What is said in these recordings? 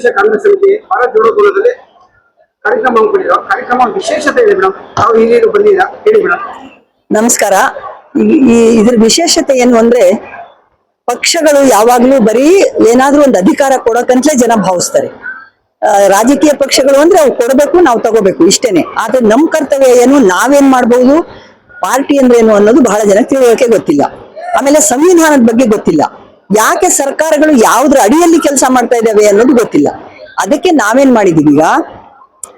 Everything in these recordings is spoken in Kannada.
ಪ್ರದೇಶ ಕಾಂಗ್ರೆಸ್ ಸಮಿತಿ ಬಹಳ ಜೋಡೋ ಕುಲದಲ್ಲಿ ಕಾರ್ಯಕ್ರಮ ಹಮ್ಮಿಕೊಂಡಿರೋ ಕಾರ್ಯಕ್ರಮ ವಿಶೇಷತೆ ಇದೆ ಮೇಡಮ್ ತಾವು ಹಿರಿಯರು ಬಂದಿದ್ದೀರಾ ಹೇಳಿ ಮೇಡಮ್ ನಮಸ್ಕಾರ. ಈ- ಇದ್ರ ವಿಶೇಷತೆ ಏನು ಅಂದ್ರೆ ಪಕ್ಷಗಳು ಯಾವಾಗ್ಲೂ ಬರೀ ಏನಾದ್ರೂ ಒಂದು ಅಧಿಕಾರ ಕೊಡೋಕಂತಲೇ ಜನ ಭಾವಿಸ್ತಾರೆ. ರಾಜಕೀಯ ಪಕ್ಷಗಳು ಅಂದ್ರೆ ಅವು ಕೊಡಬೇಕು, ನಾವು ತಗೋಬೇಕು ಇಷ್ಟೇನೆ. ಆದ್ರೆ ನಮ್ ಕರ್ತವ್ಯ ಏನು, ನಾವೇನ್ ಮಾಡ್ಬಹುದು ಪಾರ್ಟಿ ಅಂದ್ರೆ ಏನು ಅನ್ನೋದು ಬಹಳ ಜನ ತಿಳುವಳಿಕೆ ಗೊತ್ತಿಲ್ಲ. ಆಮೇಲೆ ಸಂವಿಧಾನದ ಬಗ್ಗೆ ಗೊತ್ತಿಲ್ಲ. ಯಾಕೆ ಸರ್ಕಾರಗಳು ಯಾವ್ದ್ರ ಅಡಿಯಲ್ಲಿ ಕೆಲಸ ಮಾಡ್ತಾ ಇದ್ದಾವೆ ಅನ್ನೋದು ಗೊತ್ತಿಲ್ಲ. ಅದಕ್ಕೆ ನಾವೇನ್ ಮಾಡಿದೀವಿ ಈಗ,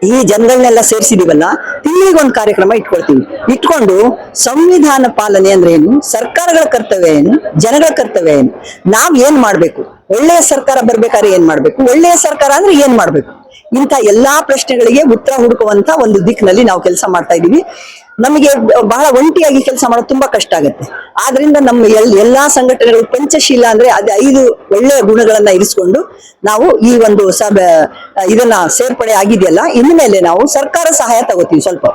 ಈ ಜನಗಳನ್ನೆಲ್ಲ ಸೇರಿಸಿದೀವಲ್ಲ ತಿಂಗಳಿಗೊಂದು ಕಾರ್ಯಕ್ರಮ ಇಟ್ಕೊಳ್ತೀವಿ. ಇಟ್ಕೊಂಡು ಸಂವಿಧಾನ ಪಾಲನೆ ಅಂದ್ರೆ ಏನು? ಸರ್ಕಾರಗಳ ಕರ್ತವ್ಯ ಏನು? ಜನಗಳ ಕರ್ತವ್ಯ ಏನು? ನಾವ್ ಏನ್ ಮಾಡ್ಬೇಕು? ಒಳ್ಳೆಯ ಸರ್ಕಾರ ಬರ್ಬೇಕಾದ್ರೆ ಏನ್ ಮಾಡ್ಬೇಕು? ಒಳ್ಳೆಯ ಸರ್ಕಾರ ಅಂದ್ರೆ ಏನ್ ಮಾಡ್ಬೇಕು? ಇಂಥ ಎಲ್ಲಾ ಪ್ರಶ್ನೆಗಳಿಗೆ ಉತ್ತರ ಹುಡುಕುವಂತ ಒಂದು ದಿಕ್ಕಿನಲ್ಲಿ ನಾವು ಕೆಲಸ ಮಾಡ್ತಾ ಇದೀವಿ ನಮಗೆ ಬಹಳ ಒಂಟಿಯಾಗಿ ಕೆಲಸ ಮಾಡೋದು ತುಂಬಾ ಕಷ್ಟ ಆಗುತ್ತೆ. ಆದ್ರಿಂದ ನಮ್ಮ ಎಲ್, ಎಲ್ಲಾ ಸಂಘಟನೆಗಳು ಪಂಚಶೀಲ ಅಂದ್ರೆ ಅದೇ ಐದು ಒಳ್ಳೆಯ ಗುಣಗಳನ್ನ ಇರಿಸಿಕೊಂಡು ನಾವು ಈ ಒಂದು ಸಭೆ, ಇದನ್ನ ಸೇರ್ಪಡೆ ಆಗಿದೆಯಲ್ಲ, ಇನ್ಮೇಲೆ ನಾವು ಸರ್ಕಾರ ಸಹಾಯ ತಗೋತೀವಿ ಸ್ವಲ್ಪ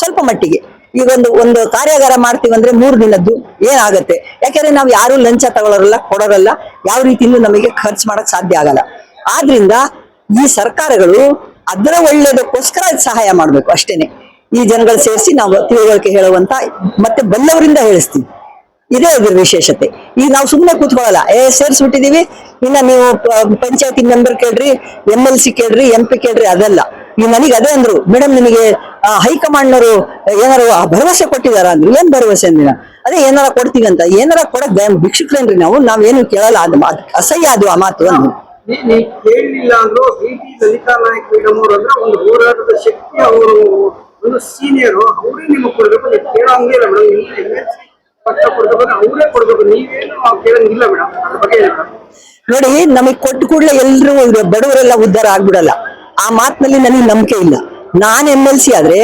ಸ್ವಲ್ಪ ಮಟ್ಟಿಗೆ. ಈಗ ಒಂದು ಒಂದು ಕಾರ್ಯಾಗಾರ ಮಾಡ್ತೀವಿ ಅಂದ್ರೆ ಮೂರು ದಿನದ್ದು ಏನಾಗತ್ತೆ? ಯಾಕಂದ್ರೆ ನಾವು ಯಾರು ಲಂಚ ತಗೊಳ್ಳೋರಲ್ಲ ಕೊಡೋರಲ್ಲ, ಯಾವ ರೀತಿಯಿಂದ ನಮಗೆ ಖರ್ಚು ಮಾಡಕ್ ಸಾಧ್ಯ ಆಗಲ್ಲ. ಆದ್ರಿಂದ ಈ ಸರ್ಕಾರಗಳು ಅದರ ಒಳ್ಳೇದಕ್ಕೋಸ್ಕರ ಸಹಾಯ ಮಾಡ್ಬೇಕು ಅಷ್ಟೇನೆ. ಈ ಜನಗಳು ಸೇರಿಸಿ ನಾವು ತಿಳುವಳಿಕೆ ಹೇಳುವಂತ ಮತ್ತೆ ಬಲ್ಲವರಿಂದ ಹೇಳಿಸ್ತೀವಿ. ಇದೇ ಅದ್ರ ವಿಶೇಷತೆ. ಈಗ ನಾವು ಸುಮ್ಮನೆ ಕೂತ್ಕೊಳ್ಳಲ್ಲ. ಏ, ಸೇರಿಸ್ಬಿಟ್ಟಿದೀವಿ. ಇನ್ನ ನೀವು ಪಂಚಾಯತಿ ಮೆಂಬರ್ ಕೇಳ್ರಿ ಎಂ ಎಲ್ ಸಿ ಕೇಳ್ರಿ ಎಂ ಪಿ ಕೇಳ್ರಿ, ಅದಲ್ಲ. ಈಗ ನನಗೆ ಅದೇ ಅಂದ್ರು. ಮೇಡಮ್ ನಿಮಗೆ ಹೈಕಮಾಂಡ್ನವರು ಏನಾರು ಭರವಸೆ ಕೊಟ್ಟಿದಾರ ಅಂದ್ರು. ಏನ್ ಭರವಸೆ ಅಂದಿನ ಅದೇ ಏನಾರ ಕೊಡ್ತೀವಿ ಅಂತ. ಏನಾರ ಕೊಡಕ್ ಭಿಕ್ಷುಕ್ರೇನ್ರಿ ನಾವು. ನಾವೇನು ಕೇಳಲ್ಲ. ಅದು ಅಸಹ್ಯ ಅದು ಆ ಮಾತು ಅಂದ್ರು. ಕೇಳಲಿಲ್ಲ ಅಂದ್ರು C T Lalitha Nayak madam ಅವರು ಅಂದ್ರೆ ಒಂದು ಹೋರಾಟದ ಶಕ್ತಿ ಅವರು, ಒಂದು ಸೀನಿಯರು ಅವರೇ ನಿಮಗೆ ಕೊಡ್ಬೇಕು. ನೀವು ಕೇಳೋಂಗೇ ಇಲ್ಲ ಮೇಡಮ್. ನಿಮ್ಗೆ ಪಟ್ಟ ಕೊಡ್ಬೇಕು ಅವರೇ ಕೊಡ್ಬೇಕು. ನೀವೇನು ಕೇಳಂಗಿಲ್ಲ ಮೇಡಮ್. ಅದ್ರ ಬಗ್ಗೆ ನೋಡಿ, ನಮಗೆ ಕೊಟ್ಟು ಕೂಡಲೇ ಎಲ್ಲರೂ ಬಡವರೆಲ್ಲ ಉದ್ಧಾರ ಆಗ್ಬಿಡಲ್ಲ. ಆ ಮಾತಿನಲ್ಲಿ ನನಗೆ ನಂಬಿಕೆ ಇಲ್ಲ. ನಾನು ಎಂ ಎಲ್ ಸಿ ಆದ್ರೆ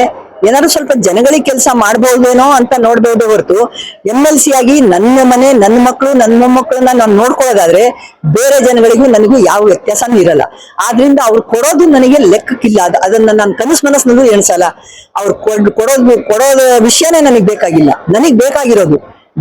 ಏನಾದ್ರು ಸ್ವಲ್ಪ ಜನಗಳಿಗೆ ಕೆಲಸ ಮಾಡ್ಬೋದೇನೋ ಅಂತ ನೋಡ್ಬೋದೇ ಹೊರತು ಎಂ ಎಲ್ ಸಿ ಆಗಿ ನನ್ನ ಮನೆ, ನನ್ನ ಮಕ್ಕಳು ನನ್ನ ಮೊಮ್ಮಕ್ಕಳನ್ನ ನಾನು ನೋಡ್ಕೊಳ್ಳೋದಾದ್ರೆ ಬೇರೆ ಜನಗಳಿಗೂ ನನಗೂ ಯಾವ ವ್ಯತ್ಯಾಸನೂ ಇರಲ್ಲ. ಆದ್ರಿಂದ ಅವ್ರು ಕೊಡೋದು ನನಗೆ ಲೆಕ್ಕಕ್ಕಿಲ್ಲ. ಅದು ಅದನ್ನ ನಾನು ಕನಸು ಮನಸ್ಸಿನಲ್ಲೂ ಎಣಿಸಲ್ಲ. ಅವ್ರು ಕೊಡ್ ಕೊಡೋದು ಕೊಡೋದ ವಿಷಯನೇ ನನಗೆ ಬೇಕಾಗಿಲ್ಲ. ನನಗ್ ಬೇಕಾಗಿರೋದು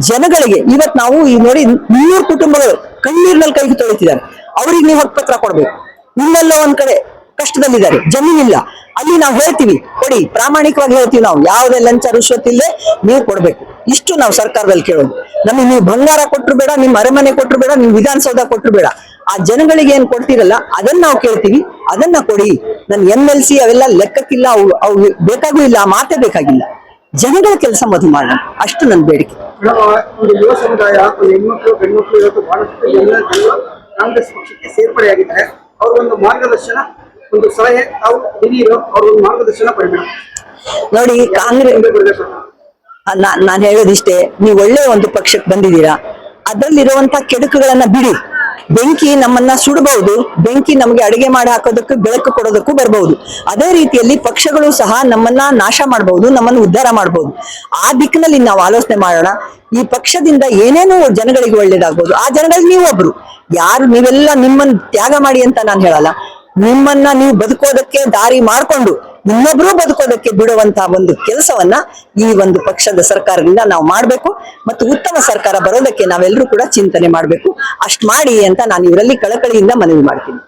ಜನಗಳಿಗೆ. ಇವತ್ ನಾವು ಈ ನೋಡಿ ನೂರು ಕುಟುಂಬಗಳು ಕಣ್ಣೀರ್ನಲ್ಲಿ ಕೈಗೆ ತೊಳಿತಿದ್ದಾರೆ. ಅವ್ರಿಗೆ ನೀವು ಹಕ್ಕುಪತ್ರ ಕೊಡ್ಬೇಕು. ನಿಮ್ಮೆಲ್ಲೋ ಒಂದ್ ಕಡೆ ಕಷ್ಟದಲ್ಲಿದ್ದಾರೆ, ಜಮೀನಿಲ್ಲ. ಅಲ್ಲಿ ನಾವು ಹೇಳ್ತೀವಿ, ಕೊಡಿ, ಪ್ರಾಮಾಣಿಕವಾಗಿ ಹೇಳ್ತೀವಿ ನಾವು, ಯಾವುದೇ ಲಂಚ ರುಶ್ವತ್ ಇಲ್ಲದೆ ನೀವು ಕೊಡ್ಬೇಕು. ಇಷ್ಟು ನಾವು ಸರ್ಕಾರದಲ್ಲಿ ಕೇಳೋದು. ನಮಗೆ ನೀವು ಬಂಗಾರ ಕೊಟ್ಟರು ಬೇಡ, ನಿಮ್ಮ ಅರಮನೆ ಕೊಟ್ಟರು ಬೇಡ, ನೀವು ವಿಧಾನಸೌಧ ಕೊಟ್ಟರು ಬೇಡ. ಆ ಜನಗಳಿಗೆ ಏನ್ ಕೊಡ್ತೀರಲ್ಲ, ಅದನ್ನ ನಾವು ಕೇಳ್ತೀವಿ. ಅದನ್ನ ಕೊಡಿ. ನನ್ನ ಎಂ ಎಲ್ ಸಿ ಅವೆಲ್ಲ ಲೆಕ್ಕಕ್ಕಿಲ್ಲ, ಅವು ಅವು ಬೇಕಾಗೂ ಇಲ್ಲ ಮಾತೇ ಬೇಕಾಗಿಲ್ಲ. ಜನಗಳ ಕೆಲಸ ಮೊದಲು ಮಾಡೋಣ. ಅಷ್ಟು ನನ್ನ ಬೇಡಿಕೆ. ಸೇರ್ಪಡೆಯಾಗಿದ್ದಾರೆ. ಅವ್ರ ಒಂದು ಮಾರ್ಗದರ್ಶನ ಒಂದು ಸಲಹೆ ತಾವು ಹಿರಿಯರು ಅವ್ರ ಒಂದು ಮಾರ್ಗದರ್ಶನ ಪಡೆಯಬೇಕು ನೋಡಿ ಕಾಂಗ್ರೆಸ್ ನಾನ್ ಹೇಳೋದಿಷ್ಟೇ ನೀವು ಒಳ್ಳೆ ಒಂದು ಪಕ್ಷಕ್ಕೆ ಬಂದಿದ್ದೀರಾ ಅದರಲ್ಲಿರುವಂತ ಕೆಡುಕುಗಳನ್ನ ಬಿಡಿ. ಬೆಂಕಿ ನಮ್ಮನ್ನ ಸುಡಬಹುದು ಬೆಂಕಿ ನಮಗೆ ಅಡಿಗೆ ಮಾಡಿ ಹಾಕೋದಕ್ಕೂ ಬೆಳಕು ಕೊಡೋದಕ್ಕೂ ಬರಬಹುದು. ಅದೇ ರೀತಿಯಲ್ಲಿ ಪಕ್ಷಗಳು ಸಹ ನಮ್ಮನ್ನ ನಾಶ ಮಾಡಬಹುದು ನಮ್ಮನ್ನು ಉದ್ಧಾರ ಮಾಡಬಹುದು. ಆ ದಿಕ್ಕಿನಲ್ಲಿ ನಾವು ಆಲೋಚನೆ ಮಾಡೋಣ. ಈ ಪಕ್ಷದಿಂದ ಏನೇನು ಜನಗಳಿಗೆ ಒಳ್ಳೇದಾಗ್ಬೋದು. ಆ ಜನಗಳಿಗೆ ನೀವು ಒಬ್ರು ಯಾರು ನೀವೆಲ್ಲ ನಿಮ್ಮನ್ನ ತ್ಯಾಗ ಮಾಡಿ ಅಂತ ನಾನು ಹೇಳಲ್ಲ. ನಿಮ್ಮನ್ನ ನೀವು ಬದುಕೋದಕ್ಕೆ ದಾರಿ ಮಾಡಿಕೊಂಡು ಇನ್ನೊಬ್ರು ಬದುಕೋದಕ್ಕೆ ಬಿಡುವಂತ ಒಂದು ಕೆಲಸವನ್ನ ಈ ಒಂದು ಪಕ್ಷದ ಸರ್ಕಾರದಿಂದ ನಾವು ಮಾಡಬೇಕು ಮತ್ತು ಉತ್ತಮ ಸರ್ಕಾರ ಬರೋದಕ್ಕೆ ನಾವೆಲ್ಲರೂ ಕೂಡ ಚಿಂತನೆ ಮಾಡಬೇಕು. ಅಷ್ಟ್ ಮಾಡಿ ಅಂತ ನಾನು ಇವರಲ್ಲಿ ಕಳಕಳಿಯಿಂದ ಮನವಿ ಮಾಡ್ತೀನಿ.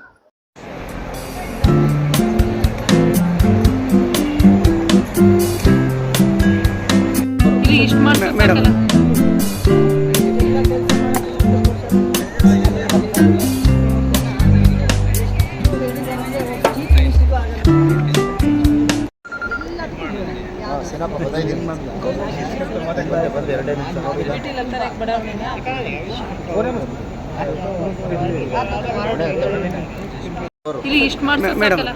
ಇಲ್ಲಿ ಇಷ್ಟು ಮಾಡ್ತಾರೆ ಬಡವಣೆನ? ಇಲ್ಲಿ ಇಷ್ಟು ಮಾಡ್ಸಕ್ಕಲ್ಲ